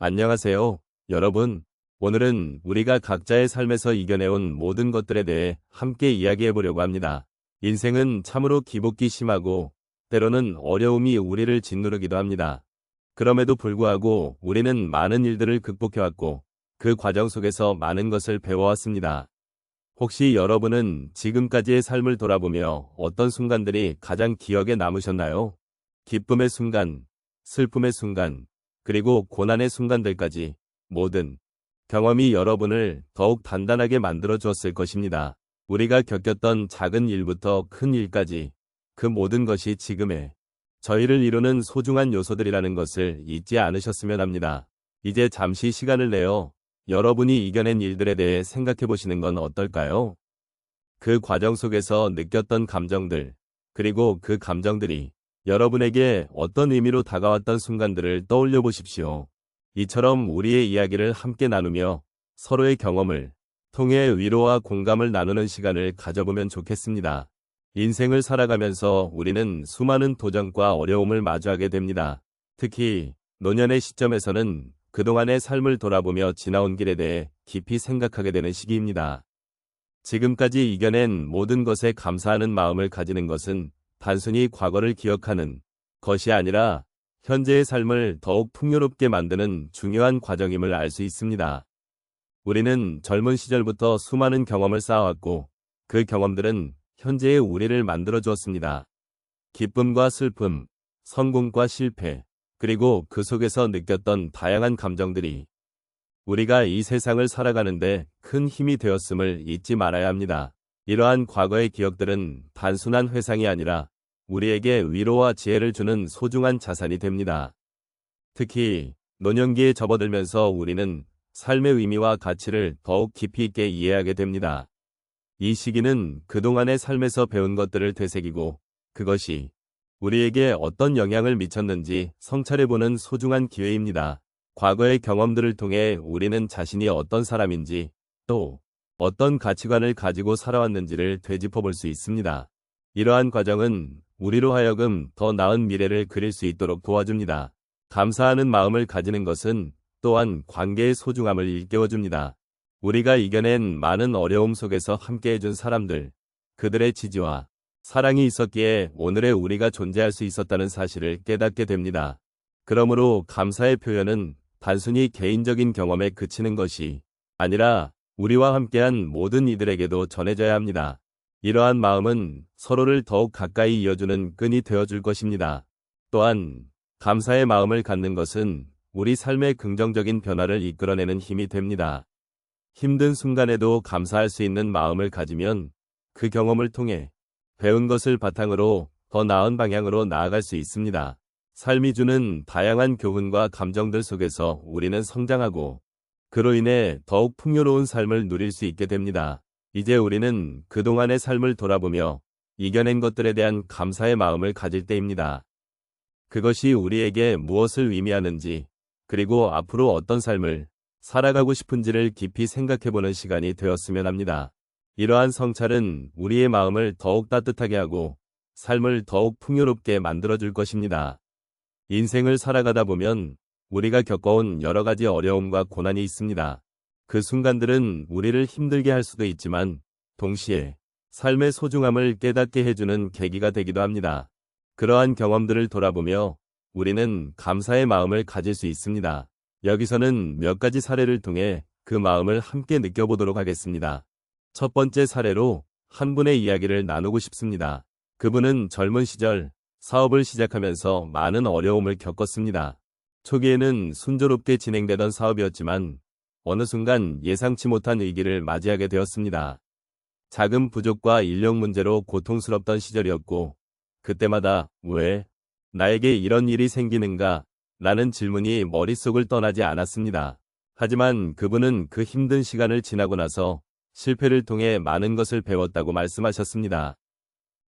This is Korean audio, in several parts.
안녕하세요, 여러분. 오늘은 우리가 각자의 삶에서 이겨내온 모든 것들에 대해 함께 이야기해 보려고 합니다. 인생은 참으로 기복기 심하고 때로는 어려움이 우리를 짓누르기도 합니다. 그럼에도 불구하고 우리는 많은 일들을 극복해왔고 그 과정 속에서 많은 것을 배워왔습니다. 혹시 여러분은 지금까지의 삶을 돌아보며 어떤 순간들이 가장 기억에 남으셨나요? 기쁨의 순간, 슬픔의 순간, 그리고 고난의 순간들까지 모든 경험이 여러분을 더욱 단단하게 만들어 주었을 것입니다. 우리가 겪었던 작은 일부터 큰 일까지 그 모든 것이 지금의 저희를 이루는 소중한 요소들이라는 것을 잊지 않으셨으면 합니다. 이제 잠시 시간을 내어 여러분이 이겨낸 일들에 대해 생각해 보시는 건 어떨까요? 그 과정 속에서 느꼈던 감정들, 그리고 그 감정들이 여러분에게 어떤 의미로 다가왔던 순간들을 떠올려 보십시오. 이처럼 우리의 이야기를 함께 나누며 서로의 경험을 통해 위로와 공감을 나누는 시간을 가져보면 좋겠습니다. 인생을 살아가면서 우리는 수많은 도전과 어려움을 마주하게 됩니다. 특히 노년의 시점에서는 그동안의 삶을 돌아보며 지나온 길에 대해 깊이 생각하게 되는 시기입니다. 지금까지 이겨낸 모든 것에 감사하는 마음을 가지는 것은 단순히 과거를 기억하는 것이 아니라 현재의 삶을 더욱 풍요롭게 만드는 중요한 과정임을 알 수 있습니다. 우리는 젊은 시절부터 수많은 경험을 쌓아왔고 그 경험들은 현재의 우리를 만들어 주었습니다. 기쁨과 슬픔, 성공과 실패, 그리고 그 속에서 느꼈던 다양한 감정들이 우리가 이 세상을 살아가는데 큰 힘이 되었음을 잊지 말아야 합니다. 이러한 과거의 기억들은 단순한 회상이 아니라 우리에게 위로와 지혜를 주는 소중한 자산이 됩니다. 특히 노년기에 접어들면서 우리는 삶의 의미와 가치를 더욱 깊이 있게 이해하게 됩니다. 이 시기는 그동안의 삶에서 배운 것들을 되새기고 그것이 우리에게 어떤 영향을 미쳤는지 성찰해보는 소중한 기회입니다. 과거의 경험들을 통해 우리는 자신이 어떤 사람인지 또 어떤 가치관을 가지고 살아왔는지를 되짚어 볼 수 있습니다. 이러한 과정은 우리로 하여금 더 나은 미래를 그릴 수 있도록 도와줍니다. 감사하는 마음을 가지는 것은 또한 관계의 소중함을 일깨워줍니다. 우리가 이겨낸 많은 어려움 속에서 함께해준 사람들, 그들의 지지와 사랑이 있었기에 오늘의 우리가 존재할 수 있었다는 사실을 깨닫게 됩니다. 그러므로 감사의 표현은 단순히 개인적인 경험에 그치는 것이 아니라 우리와 함께한 모든 이들에게도 전해져야 합니다. 이러한 마음은 서로를 더욱 가까이 이어주는 끈이 되어줄 것입니다. 또한 감사의 마음을 갖는 것은 우리 삶의 긍정적인 변화를 이끌어내는 힘이 됩니다. 힘든 순간에도 감사할 수 있는 마음을 가지면 그 경험을 통해 배운 것을 바탕으로 더 나은 방향으로 나아갈 수 있습니다. 삶이 주는 다양한 교훈과 감정들 속에서 우리는 성장하고 그로 인해 더욱 풍요로운 삶을 누릴 수 있게 됩니다. 이제 우리는 그동안의 삶을 돌아보며 이겨낸 것들에 대한 감사의 마음을 가질 때입니다. 그것이 우리에게 무엇을 의미하는지, 그리고 앞으로 어떤 삶을 살아가고 싶은지를 깊이 생각해보는 시간이 되었으면 합니다. 이러한 성찰은 우리의 마음을 더욱 따뜻하게 하고 삶을 더욱 풍요롭게 만들어줄 것입니다. 인생을 살아가다 보면 우리가 겪어온 여러 가지 어려움과 고난이 있습니다. 그 순간들은 우리를 힘들게 할 수도 있지만 동시에 삶의 소중함을 깨닫게 해주는 계기가 되기도 합니다. 그러한 경험들을 돌아보며 우리는 감사의 마음을 가질 수 있습니다. 여기서는 몇 가지 사례를 통해 그 마음을 함께 느껴보도록 하겠습니다. 첫 번째 사례로 한 분의 이야기를 나누고 싶습니다. 그분은 젊은 시절 사업을 시작하면서 많은 어려움을 겪었습니다. 초기에는 순조롭게 진행되던 사업이었지만 어느 순간 예상치 못한 위기를 맞이하게 되었습니다. 자금 부족과 인력 문제로 고통스럽던 시절이었고 그때마다 왜 나에게 이런 일이 생기는가 라는 질문이 머릿속을 떠나지 않았습니다. 하지만 그분은 그 힘든 시간을 지나고 나서 실패를 통해 많은 것을 배웠다고 말씀하셨습니다.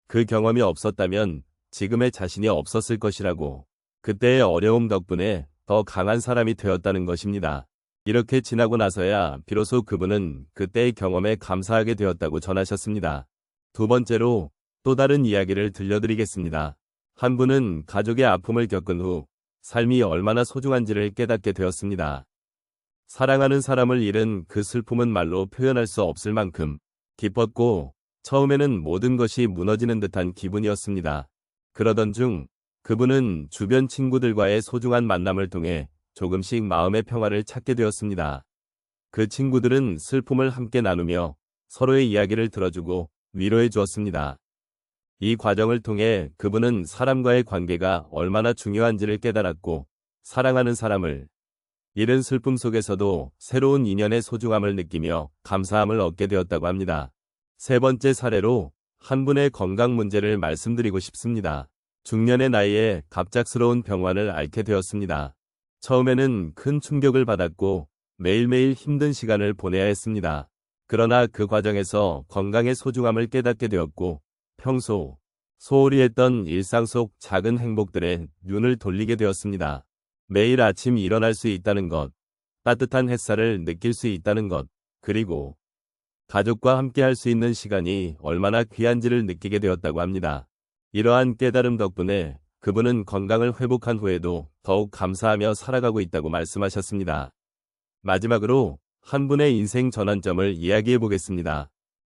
그 경험이 없었다면 지금의 자신이 없었을 것이라고 그때의 어려움 덕분에 더 강한 사람이 되었다는 것입니다. 이렇게 지나고 나서야 비로소 그분은 그때의 경험에 감사하게 되었다고 전하셨습니다. 두 번째로 또 다른 이야기를 들려드리겠습니다. 한 분은 가족의 아픔을 겪은 후 삶이 얼마나 소중한지를 깨닫게 되었습니다. 사랑하는 사람을 잃은 그 슬픔은 말로 표현할 수 없을 만큼 기뻤고 처음에는 모든 것이 무너지는 듯한 기분이었습니다. 그러던 중 그분은 주변 친구들과의 소중한 만남을 통해 조금씩 마음의 평화를 찾게 되었습니다. 그 친구들은 슬픔을 함께 나누며 서로의 이야기를 들어주고 위로해 주었습니다. 이 과정을 통해 그분은 사람과의 관계가 얼마나 중요한지를 깨달았고 사랑하는 사람을 이른 슬픔 속에서도 새로운 인연의 소중함을 느끼며 감사함을 얻게 되었다고 합니다. 세 번째 사례로 한 분의 건강 문제를 말씀드리고 싶습니다. 중년의 나이에 갑작스러운 병환을 앓게 되었습니다. 처음에는 큰 충격을 받았고 매일매일 힘든 시간을 보내야 했습니다. 그러나 그 과정에서 건강의 소중함을 깨닫게 되었고 평소 소홀히 했던 일상 속 작은 행복들에 눈을 돌리게 되었습니다. 매일 아침 일어날 수 있다는 것, 따뜻한 햇살을 느낄 수 있다는 것, 그리고 가족과 함께 할 수 있는 시간이 얼마나 귀한지를 느끼게 되었다고 합니다. 이러한 깨달음 덕분에 그분은 건강을 회복한 후에도 더욱 감사하며 살아가고 있다고 말씀하셨습니다. 마지막으로 한 분의 인생 전환점을 이야기해 보겠습니다.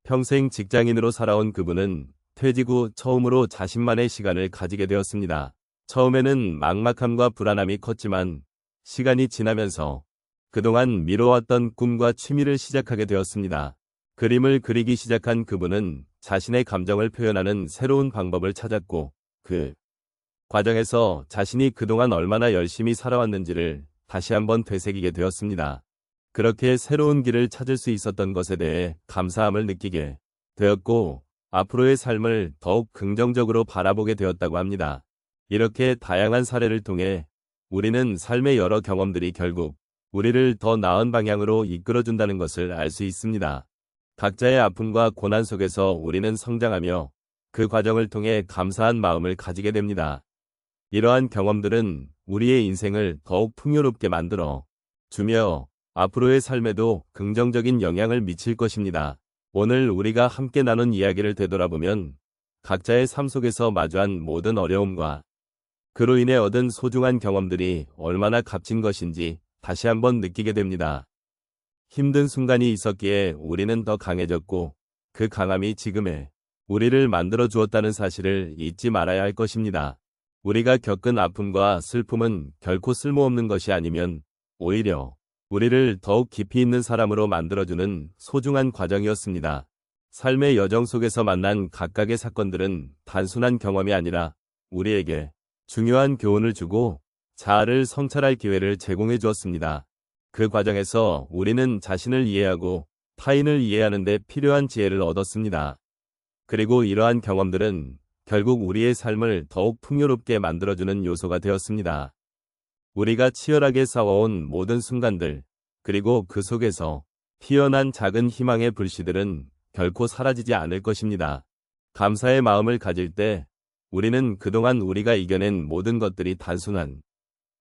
평생 직장인으로 살아온 그분은 퇴직 후 처음으로 자신만의 시간을 가지게 되었습니다. 처음에는 막막함과 불안함이 컸지만 시간이 지나면서 그동안 미뤄왔던 꿈과 취미를 시작하게 되었습니다. 그림을 그리기 시작한 그분은 자신의 감정을 표현하는 새로운 방법을 찾았고 그 과정에서 자신이 그동안 얼마나 열심히 살아왔는지를 다시 한번 되새기게 되었습니다. 그렇게 새로운 길을 찾을 수 있었던 것에 대해 감사함을 느끼게 되었고 앞으로의 삶을 더욱 긍정적으로 바라보게 되었다고 합니다. 이렇게 다양한 사례를 통해 우리는 삶의 여러 경험들이 결국 우리를 더 나은 방향으로 이끌어준다는 것을 알 수 있습니다. 각자의 아픔과 고난 속에서 우리는 성장하며 그 과정을 통해 감사한 마음을 가지게 됩니다. 이러한 경험들은 우리의 인생을 더욱 풍요롭게 만들어 주며 앞으로의 삶에도 긍정적인 영향을 미칠 것입니다. 오늘 우리가 함께 나눈 이야기를 되돌아보면 각자의 삶 속에서 마주한 모든 어려움과 그로 인해 얻은 소중한 경험들이 얼마나 값진 것인지 다시 한번 느끼게 됩니다. 힘든 순간이 있었기에 우리는 더 강해졌고 그 강함이 지금의 우리를 만들어 주었다는 사실을 잊지 말아야 할 것입니다. 우리가 겪은 아픔과 슬픔은 결코 쓸모없는 것이 아니면 오히려 우리를 더욱 깊이 있는 사람으로 만들어주는 소중한 과정이었습니다. 삶의 여정 속에서 만난 각각의 사건들은 단순한 경험이 아니라 우리에게 중요한 교훈을 주고 자아를 성찰할 기회를 제공해 주었습니다. 그 과정에서 우리는 자신을 이해하고 타인을 이해하는 데 필요한 지혜를 얻었습니다. 그리고 이러한 경험들은 결국 우리의 삶을 더욱 풍요롭게 만들어주는 요소가 되었습니다. 우리가 치열하게 싸워온 모든 순간들, 그리고 그 속에서 피어난 작은 희망의 불씨들은 결코 사라지지 않을 것입니다. 감사의 마음을 가질 때 우리는 그동안 우리가 이겨낸 모든 것들이 단순한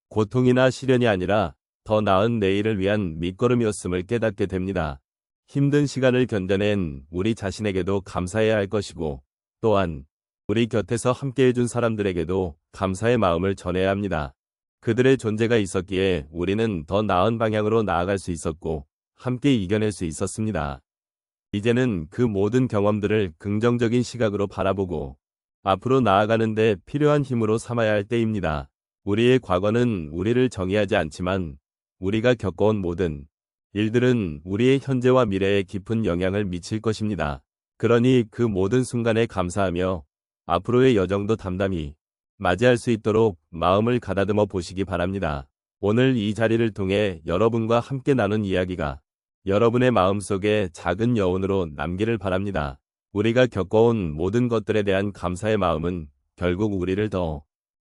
고통이나 시련이 아니라 더 나은 내일을 위한 밑거름이었음을 깨닫게 됩니다. 힘든 시간을 견뎌낸 우리 자신에게도 감사해야 할 것이고 또한 우리 곁에서 함께해준 사람들에게도 감사의 마음을 전해야 합니다. 그들의 존재가 있었기에 우리는 더 나은 방향으로 나아갈 수 있었고 함께 이겨낼 수 있었습니다. 이제는 그 모든 경험들을 긍정적인 시각으로 바라보고 앞으로 나아가는데 필요한 힘으로 삼아야 할 때입니다. 우리의 과거는 우리를 정의하지 않지만 우리가 겪어온 모든 일들은 우리의 현재와 미래에 깊은 영향을 미칠 것입니다. 그러니 그 모든 순간에 감사하며 앞으로의 여정도 담담히 맞이할 수 있도록 마음을 가다듬어 보시기 바랍니다. 오늘 이 자리를 통해 여러분과 함께 나눈 이야기가 여러분의 마음속에 작은 여운으로 남기를 바랍니다. 우리가 겪어온 모든 것들에 대한 감사의 마음은 결국 우리를 더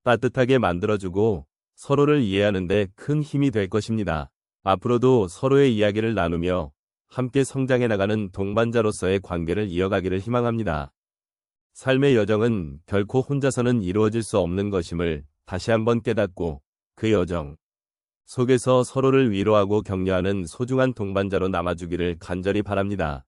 따뜻하게 만들어주고 서로를 이해하는데 큰 힘이 될 것입니다. 앞으로도 서로의 이야기를 나누며 함께 성장해 나가는 동반자로서의 관계를 이어가기를 희망합니다. 삶의 여정은 결코 혼자서는 이루어질 수 없는 것임을 다시 한번 깨닫고 그 여정 속에서 서로를 위로하고 격려하는 소중한 동반자로 남아주기를 간절히 바랍니다.